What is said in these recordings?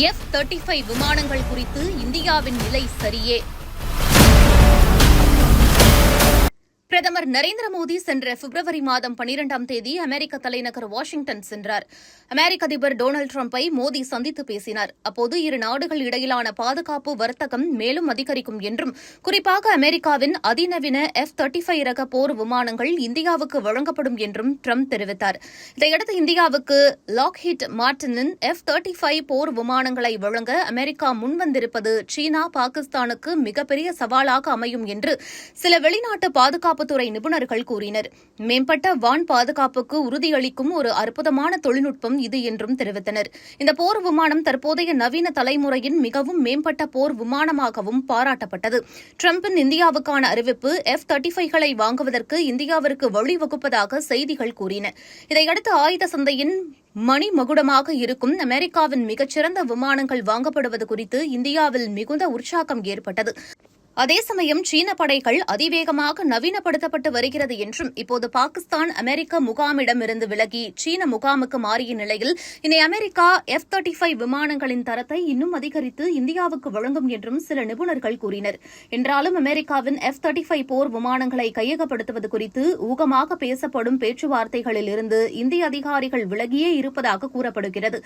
F thirty five விமானங்கள் குறித்து இந்தியாவின் நிலை சரியே? பிரதமர் நரேந்திர மோடி சென்ற பிப்ரவரி மாதம் பனிரெண்டாம் தேதி அமெரிக்க தலைநகர் வாஷிங்டன் சென்றார். அமெரிக்க அதிபர் டொனால்டு டிரம்பை மோடி சந்தித்து பேசினார். அப்போது இரு நாடுகள் இடையிலான பாதுகாப்பு வர்த்தகம் மேலும் அதிகரிக்கும் என்றும் குறிப்பாக அமெரிக்காவின் அதிநவீன எஃப் தேர்ட்டி ஃபைவ் ரக போர் விமானங்கள் இந்தியாவுக்கு வழங்கப்படும் என்றும் ட்ரம்ப் தெரிவித்தார். இதையடுத்து இந்தியாவுக்கு லாக்ஹிட் மார்டினின் எஃப் தேர்ட்டி ஃபைவ் போர் விமானங்களை வழங்க அமெரிக்கா முன்வந்திருப்பது சீனா பாகிஸ்தானுக்கு மிகப்பெரிய சவாலாக அமையும் என்று சில வெளிநாட்டு பாதுகாப்பு பாதுகாப்புத்துறை நிபுணர்கள் கூறினர். மேம்பட்ட வான் பாதுகாப்புக்கு உறுதியளிக்கும் ஒரு அற்புதமான தொழில்நுட்பம் இது என்றும் தெரிவித்தனர். இந்த போர் விமானம் தற்போதைய நவீன தலைமுறையின் மிகவும் மேம்பட்ட போர் விமானமாகவும் பாராட்டப்பட்டது. டிரம்பின் இந்தியாவுக்கான அறிவிப்பு எஃப் தேர்ட்டி ஃபைவ்களை வாங்குவதற்கு இந்தியாவிற்கு வழிவகுப்பதாக செய்திகள் கூறின. இதையடுத்து ஆயுத சந்தையின் மணிமகுடமாக இருக்கும் அமெரிக்காவின் மிகச்சிறந்த விமானங்கள் வாங்கப்படுவது குறித்து இந்தியாவில் மிகுந்த உற்சாகம் ஏற்பட்டது. அதே சமயம் சீன படைகள் அதிவேகமாக நவீனப்படுத்தப்பட்டு வருகிறது என்றும் இப்போது பாகிஸ்தான் அமெரிக்க முகாமிடமிருந்து விலகி சீன முகாமுக்கு மாறிய நிலையில் இனி அமெரிக்கா எஃப் தேர்ட்டி ஃபைவ் விமானங்களின் தரத்தை இன்னும் அதிகரித்து இந்தியாவுக்கு வழங்கும் என்றும் சில நிபுணர்கள் கூறினர். என்றாலும் அமெரிக்காவின் எஃப் தேர்ட்டி ஃபைவ் போர் விமானங்களை கையகப்படுத்துவது குறித்து ஊகமாக பேசப்படும் பேச்சுவார்த்தைகளில் இருந்து இந்திய அதிகாரிகள் விலகியே இருப்பதாக கூறப்படுகிறது.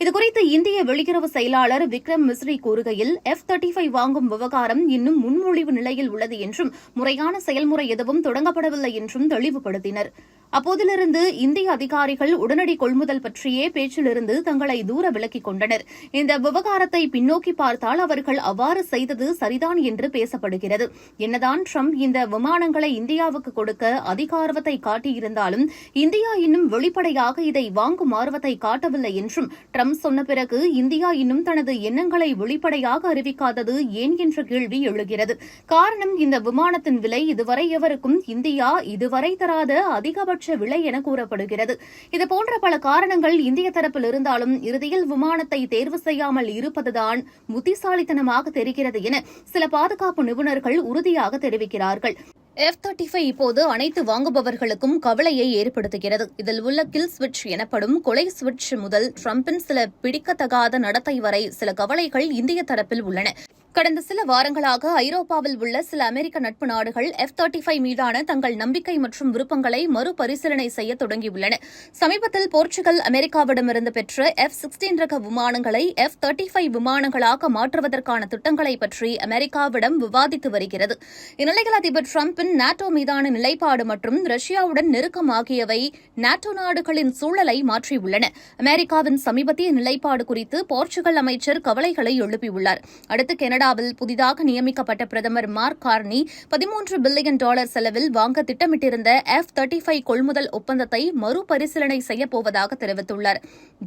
இதுகுறித்து இந்திய வெளியுறவு செயலாளர் விக்ரம் மிஸ்ரி கூறுகையில் எஃப் தேர்ட்டி ஃபைவ் வாங்கும் விவகாரம் இன்னும் முன்மொழிவு நிலையில் உள்ளது என்றும் முறையான செயல்முறை எதுவும் தொடங்கப்படவில்லை என்றும் தெளிவுபடுத்தினர். அப்போதிலிருந்து இந்திய அதிகாரிகள் உடனடி கொள்முதல் பற்றியே பேச்சிலிருந்து தங்களை தூர விலக்கிக் கொண்டனர். இந்த விவகாரத்தை பின்னோக்கி பார்த்தால் அவர்கள் அவ்வாறு செய்தது சரிதான் என்று பேசப்படுகிறது. என்னதான் ட்ரம்ப் இந்த விமானங்களை இந்தியாவுக்கு கொடுக்க அதிகாரத்தை காட்டியிருந்தாலும் இந்தியா இன்னும் வெளிப்படையாக இதை வாங்கும் ஆர்வத்தை காட்டவில்லை என்றும் ட்ரம்ப் சொன்ன பிறகு இந்தியா இன்னும் தனது எண்ணங்களை வெளிப்படையாக அறிவிக்காதது ஏன் என்ற கேள்வி எழுகிறது. காரணம் இந்த விமானத்தின் விலை இதுவரை எவருக்கும் இந்தியா இதுவரை தராத அதிகபட்ச விலை என கூறப்படுகிறது. இதுபோன்ற பல காரணங்கள் இந்திய தரப்பில் இருந்தாலும் இறுதியில் விமானத்தை தேர்வு செய்யாமல் இருப்பதுதான் புத்திசாலித்தனமாக தெரிகிறது என சில பாதுகாப்பு நிபுணர்கள் உறுதியாக தெரிவிக்கிறார்கள். எஃப் தேர்ட்டி ஃபைவ் இப்போது அனைத்து வாங்குபவர்களுக்கும் கவலையை ஏற்படுத்துகிறது. இதில் உள்ள கில் ஸ்விட்ச் எனப்படும் கொலை ஸ்விட்ச் முதல் ட்ரம்பின் சில பிடிக்கத்தகாத நடத்தை வரை சில கவலைகள் இந்திய தரப்பில் உள்ளன. கடந்த சில வாரங்களாக ஐரோப்பாவில் உள்ள சில அமெரிக்க நட்பு நாடுகள் எஃப் தேர்ட்டி ஃபைவ் மீதான தங்கள் நம்பிக்கை மற்றும் விருப்பங்களை மறுபரிசீலனை செய்ய தொடங்கியுள்ளன. சமீபத்தில் போர்ச்சுகல் அமெரிக்காவிடமிருந்து பெற்ற எஃப் சிக்ஸ்டீன் ரக விமானங்களை எஃப் தேர்ட்டி ஃபைவ் விமானங்களாக மாற்றுவதற்கான திட்டங்களை பற்றி அமெரிக்காவிடம் விவாதித்து வருகிறது. இந்நிலையில் அதிபர் டிரம்பின் நாட்டோ மீதான நிலைப்பாடு மற்றும் ரஷ்யாவுடன் நெருக்கம் ஆகியவை நாட்டோ நாடுகளின் சூழலை மாற்றியுள்ளன. அமெரிக்காவின் சமீபத்திய நிலைப்பாடு குறித்து போர்ச்சுகல் அமைச்சர் கவலைகளை எழுப்பியுள்ளார். அடுத்து கனடா கனடாவில் புதிதாக நியமிக்கப்பட்ட பிரதமர் மார்க் கார்னி பதிமூன்று பில்லியன் டாலர் செலவில் வாங்க திட்டமிட்டிருந்த எஃப் தேர்ட்டி ஃபைவ் கொள்முதல் ஒப்பந்தத்தை மறுபரிசீலனை செய்யப்போவதாக தெரிவித்துள்ளார்.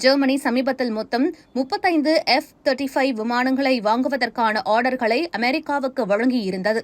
ஜெர்மனி சமீபத்தில் மொத்தம் முப்பத்தைந்து எஃப் தேர்ட்டி ஃபைவ் விமானங்களை வாங்குவதற்கான ஆர்டர்களை அமெரிக்காவுக்கு வழங்கியிருந்தது.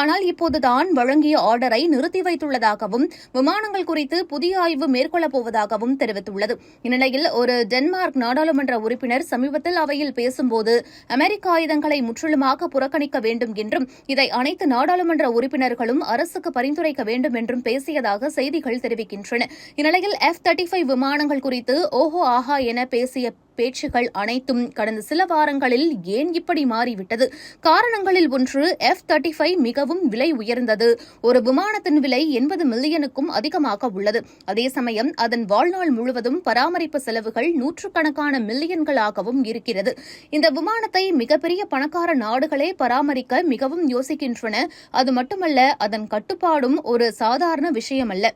ஆனால் இப்போதுதான் வழங்கிய ஆர்டரை நிறுத்தி வைத்துள்ளதாகவும் விமானங்கள் குறித்து புதிய ஆய்வு மேற்கொள்ளப் போவதாகவும் தெரிவித்துள்ளது. இந்நிலையில் ஒரு டென்மார்க் நாடாளுமன்ற உறுப்பினர் சமீபத்தில் அவையில் பேசும்போது அமெரிக்க ஆயுதங்களை முற்றிலுமாக புறக்கணிக்க வேண்டும் என்றும் இதை அனைத்து நாடாளுமன்ற உறுப்பினர்களும் அரசுக்கு பரிந்துரைக்க வேண்டும் என்றும் பேசியதாக செய்திகள் தெரிவிக்கின்றன. இந்நிலையில் எஃப் தேர்ட்டி ஃபைவ் விமானங்கள் குறித்து ஓஹோ ஆஹா என பேசிய பேச்சுகள் அனைத்தும் கடந்த சில வாரங்களில் ஏன் இப்படி மாறிவிட்டது? காரணங்களில் ஒன்று எஃப் தேர்ட்டி ஃபைவ் மிகவும் விலை உயர்ந்தது. ஒரு விமானத்தின் விலை எண்பது மில்லியனுக்கும் அதிகமாக உள்ளது. அதே சமயம் அதன் வாழ்நாள் முழுவதும் பராமரிப்பு செலவுகள் நூற்றுக்கணக்கான மில்லியன்களாகவும் இருக்கிறது. இந்த விமானத்தை மிகப்பெரிய பணக்கார நாடுகளே பராமரிக்க மிகவும் யோசிக்கின்றன. அது மட்டுமல்ல அதன் கட்டுப்பாடும் ஒரு சாதாரண விஷயமல்ல.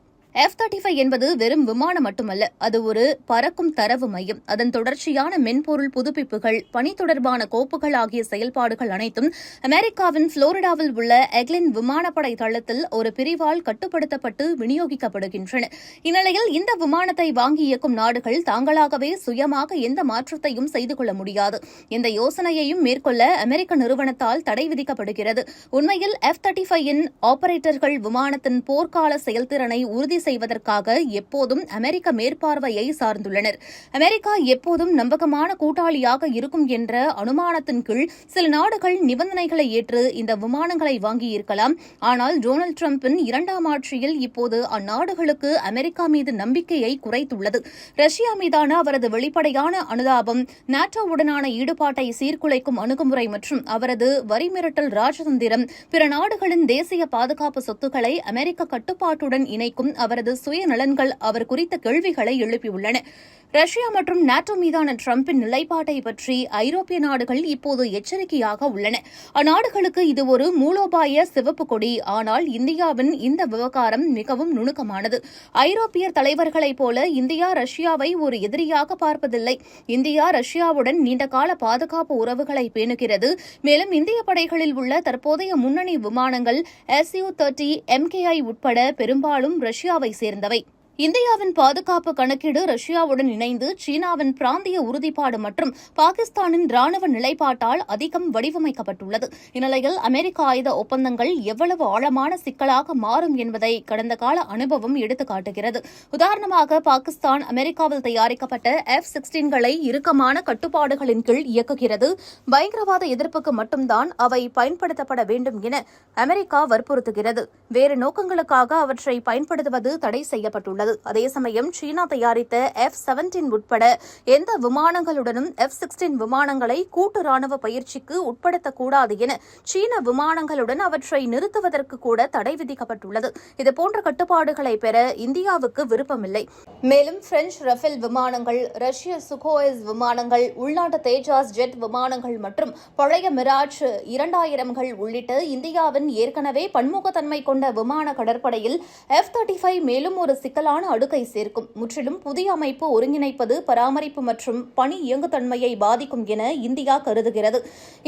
எஃப் தேர்ட்டி ஃபைவ் என்பது வெறும் விமானம் மட்டுமல்ல அது ஒரு பறக்கும் தரவு மையம். அதன் தொடர்ச்சியான மென்பொருள் புதுப்பிப்புகள் பணி தொடர்பான கோப்புகள் ஆகிய செயல்பாடுகள் அனைத்தும் அமெரிக்காவின் புளோரிடாவில் உள்ள எக்லின் விமானப்படை தளத்தில் ஒரு பிரிவால் கட்டுப்படுத்தப்பட்டு விநியோகிக்கப்படுகின்றன. இந்நிலையில் இந்த விமானத்தை வாங்கி இயக்கும் நாடுகள் தாங்களாகவே சுயமாக எந்த மாற்றத்தையும் செய்து கொள்ள முடியாது. இந்த யோசனையையும் மேற்கொள்ள அமெரிக்க நிறுவனத்தால் தடை விதிக்கப்படுகிறது. உண்மையில் எஃப் தேர்ட்டி ஃபைவ் இன் ஆபரேட்டர்கள் விமானத்தின் போர்க்கால செயல்திறனை உறுதி செய்வதற்காக எப்போதும் அமெரிக்க மேற்பார்வையை சார்ந்துள்ளனர். அமெரிக்கா எப்போதும் நம்பகமான கூட்டாளியாக இருக்கும் என்ற அனுமானத்தின் கீழ் சில நாடுகள் நிபந்தனைகளை ஏற்று இந்த விமானங்களை வாங்கியிருக்கலாம். ஆனால் டொனால்டு டிரம்பின் இரண்டாம் ஆட்சியில் இப்போது அந்நாடுகளுக்கு அமெரிக்கா மீது நம்பிக்கையை குறைத்துள்ளது. ரஷ்யா மீதான அவரது வெளிப்படையான அனுதாபம் நாட்டோவுடனான ஈடுபாட்டை சீர்குலைக்கும் அணுகுமுறை மற்றும் அவரது வரி மிரட்டல் ராஜதந்திரம் பிற நாடுகளின் தேசிய பாதுகாப்பு சொத்துக்களை அமெரிக்க கட்டுப்பாட்டுடன் இணைக்கும் அவர் அவரது சுயநலன்கள் அவர் குறித்த கேள்விகளை எழுப்பியுள்ளன. ரஷ்யா மற்றும் நாட்டோ மீதான டிரம்பின் நிலைப்பாட்டை பற்றி ஐரோப்பிய நாடுகள் இப்போது எச்சரிக்கையாக உள்ளன. அந்நாடுகளுக்கு இது ஒரு மூலோபாய சிவப்பு கொடி. ஆனால் இந்தியாவின் இந்த விவகாரம் மிகவும் நுணுக்கமானது. ஐரோப்பியர் தலைவர்களைப் போல இந்தியா ரஷ்யாவை ஒரு எதிரியாக பார்ப்பதில்லை. இந்தியா ரஷ்யாவுடன் நீண்டகால பாதுகாப்பு உறவுகளை பேணுகிறது. மேலும் இந்திய படைகளில் உள்ள தற்போதைய முன்னணி விமானங்கள் எஸ்யூ தேர்ட்டி எம்கேஐ உட்பட பெரும்பாலும் இந்தியாவை சேர்ந்தவை. இந்தியாவின் பாதுகாப்பு கணக்கீடு ரஷ்யாவுடன் இணைந்து சீனாவின் பிராந்திய உறுதிப்பாடு மற்றும் பாகிஸ்தானின் ராணுவ நிலைப்பாட்டால் அதிகம் வடிவமைக்கப்பட்டுள்ளது. இந்நிலையில் அமெரிக்க ஆயுத ஒப்பந்தங்கள் எவ்வளவு ஆழமான சிக்கலாக மாறும் என்பதை கடந்த கால அனுபவம் எடுத்துக்காட்டுகிறது உதாரணமாக பாகிஸ்தான் அமெரிக்காவில் தயாரிக்கப்பட்ட எஃப் சிக்ஸ்டீன்களை இறுக்கமான கட்டுப்பாடுகளின் கீழ் இயக்குகிறது. பயங்கரவாத எதிர்ப்புக்கு மட்டும்தான் அவை பயன்படுத்தப்பட வேண்டும் என அமெரிக்கா வற்புறுத்துகிறது. வேறு நோக்கங்களுக்காக அவற்றை பயன்படுத்துவது தடை செய்யப்பட்டுள்ளது. அதே சமயம் சீனா தயாரித்த எஃப் செவன்டீன் உட்பட எந்த விமானங்களுடனும் எஃப் சிக்ஸ்டீன் விமானங்களை கூட்டு ராணுவ பயிற்சிக்கு உட்படுத்தக்கூடாது என சீன விமானங்களுடன் அவற்றை நிறுத்துவதற்கு கூட தடை விதிக்கப்பட்டுள்ளது. இதுபோன்ற கட்டுப்பாடுகளை பெற இந்தியாவுக்கு விருப்பமில்லை. மேலும் பிரெஞ்சு ரஃபேல் விமானங்கள் ரஷ்ய சுகோய்ஸ் விமானங்கள் உள்நாட்டு தேஜாஸ் ஜெட் விமானங்கள் மற்றும் பழைய மிராஜ் இரண்டாயிரம்கள் உள்ளிட்ட இந்தியாவின் ஏற்கனவே பன்முகத்தன்மை கொண்ட விமான கடற்படையில் எஃப் தேர்ட்டி ஃபைவ் மேலும் ஒரு சிக்கலான சிக்கலான அடுக்கை சேர்க்கும். முற்றிலும் புதிய அமைப்பு ஒருங்கிணைப்பது பராமரிப்பு மற்றும் பணி இயங்குத்தன்மையை பாதிக்கும் என இந்தியா கருதுகிறது.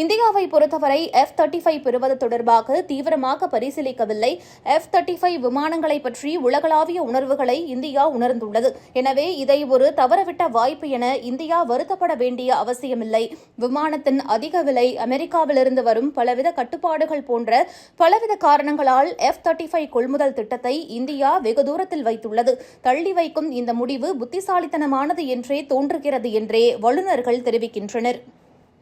இந்தியாவை பொறுத்தவரை எஃப் தேர்ட்டி ஃபைவ் பெறுவது தொடர்பாக தீவிரமாக பரிசீலிக்கவில்லை. எஃப் தேர்ட்டி ஃபைவ் விமானங்களை பற்றி உலகளாவிய உணர்வுகளை இந்தியா உணர்ந்துள்ளது. எனவே இதை ஒரு தவறவிட்ட வாய்ப்பு என இந்தியா வருத்தப்பட வேண்டிய அவசியமில்லை. விமானத்தின் அதிக விலை அமெரிக்காவிலிருந்து வரும் பலவித கட்டுப்பாடுகள் போன்ற பலவித காரணங்களால் எஃப் தேர்ட்டி ஃபைவ் கொள்முதல் திட்டத்தை இந்தியா வெகு தூரத்தில் வைத்துள்ளது. தள்ளி வைக்கும் இந்த முடிவு புத்திசாலித்தனமானது என்றே தோன்றுகிறது என்றே வல்லுநர்கள் தெரிவிக்கின்றனர்.